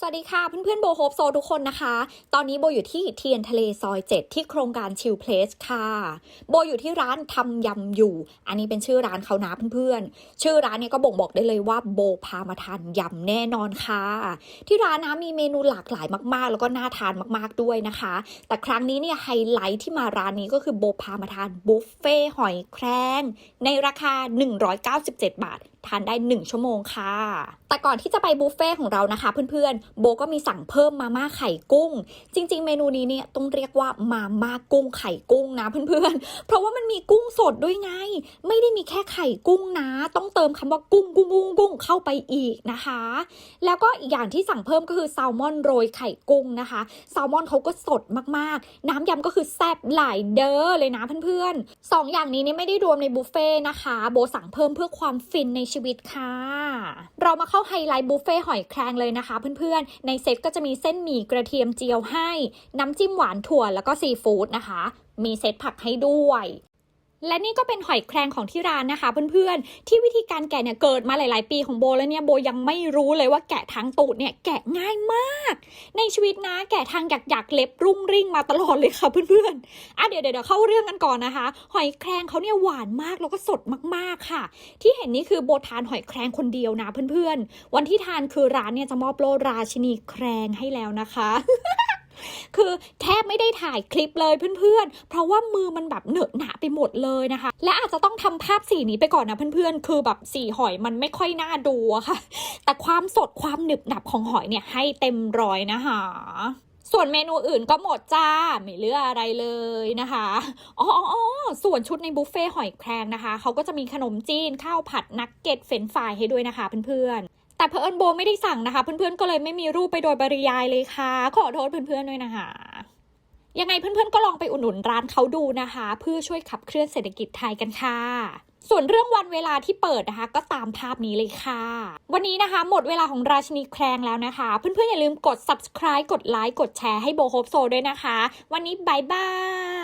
สวัสดีค่ะเพื่อนๆโบโฮปโซทุกคนนะคะ ตอนนี้โบอยู่ที่เทียนทะเลซอย7ที่โครงการชิลเพลสค่ะ โบอยู่ที่ร้านทำยำอยู่ อันนี้เป็นชื่อร้านเขานะเพื่อนๆ ชื่อร้านเนี่ยก็บ่งบอกได้เลยว่าโบพามาทานยำแน่นอนค่ะ ที่ร้านนะมีเมนูหลากหลายมากๆ แล้วก็น่าทานมากๆด้วยนะคะ แต่ครั้งนี้เนี่ยไฮไลท์ที่มาร้านนี้ก็คือโบพามาทานบุฟเฟ่หอยแครงในราคา 197 บาท ทานได้ 1 ชั่วโมงค่ะ แต่ก่อนที่จะไปบุฟเฟ่ของเรานะคะ เพื่อนๆ โบก็มีสั่งเพิ่มมาม่าไข่กุ้ง จริง ๆ เมนูนี้เนี่ยต้องเรียกว่ามาม่ากุ้งไข่กุ้งนะเพื่อนๆ เพราะว่ามันมีกุ้งสดด้วยไง ไม่ได้มีแค่ไข่กุ้งนะ ต้องเติมคำว่ากุ้งกุ้งกุ้งกุ้งเข้าไปอีกนะคะ แล้วก็อีกอย่างที่สั่งเพิ่มก็คือแซลมอนโรยไข่กุ้งนะคะแซลมอนเขาก็สดมากๆ น้ำยำก็คือแซ่บหลายเด้อเลยนะเพื่อนๆสองอย่างนี้เนี่ยไม่ได้รวมในบุฟเฟ่ต์นะคะ โบสั่งเพิ่มเพื่อความฟินในชีวิตค่ะ เรามาเข้าไฮไลท์บุฟเฟ่หอยแครงเลยนะคะเพื่อนๆ ในเซตก็จะมีเส้นหมี่กระเทียมเจียวให้ น้ำจิ้มหวานถั่วแล้วก็ซีฟู้ดนะคะ มีเซตผักให้ด้วย และนี่ก็เป็นหอยแครงของที่ร้านนะคะเพื่อนๆ ที่วิธีการแกะเนี่ยเกิดมาหลาย ๆ ปีของโบแล้วเนี่ยโบยังไม่รู้เลยว่าแกะทางตูดเนี่ยแกะง่ายมาก ในชีวิตนะแกะทางหยักๆเล็บรุ่งริ่งมาตลอดเลยค่ะเพื่อนๆอะเดี๋ยวเดี๋ยวเข้าเรื่องกันก่อนนะคะ หอยแครงเขาเนี่ยหวานมากแล้วก็สดมากๆค่ะ ที่เห็นนี่คือโบทานหอยแครงคนเดียวนะเพื่อนๆ วันที่ทานคือร้านเนี่ยจะมอบโลราชินีแครงให้แล้วนะคะ คือแทบไม่ได้ถ่ายคลิปเลยเพื่อนๆ เพราะว่ามือมันแบบเหนอะหนาไปหมดเลยนะคะ และอาจจะต้องทำภาพสีนี้ไปก่อนนะเพื่อนๆ คือแบบสีหอยมันไม่ค่อยน่าดูอะค่ะ แต่ความสดความหนึบหนับของหอยเนี่ยให้เต็มร้อยนะคะส่วนเมนูอื่นก็หมดจ้า ไม่เหลืออะไรเลยนะคะ อ๋ออส่วนชุดในบุฟเฟ่หอยแครงนะคะ เขาก็จะมีขนมจีนข้าวผัดนักเก็ตเฟรนฟรายให้ด้วยนะคะเพื่อนๆ แต่เพอเอิญโบไม่ได้สั่งนะคะ เพื่อนๆก็เลยไม่มีรูปไปโดยปริยายเลยค่ะ ขอโทษเพื่อนๆด้วยนะคะยังไงเพื่อนๆก็ลองไปอุดหนุนร้านเขาดูนะคะ เพื่อช่วยขับเคลื่อนเศรษฐกิจไทยกันค่ะ ส่วนเรื่องวันเวลาที่เปิดนะคะ ก็ตามภาพนี้เลยค่ะ วันนี้นะคะ หมดเวลาของราชินีแครงแล้วนะคะ เพื่อนๆอย่าลืมกด subscribe กดไลค์กดแชร์ให้โบโฮปโซด้วยนะคะ วันนี้บายบาย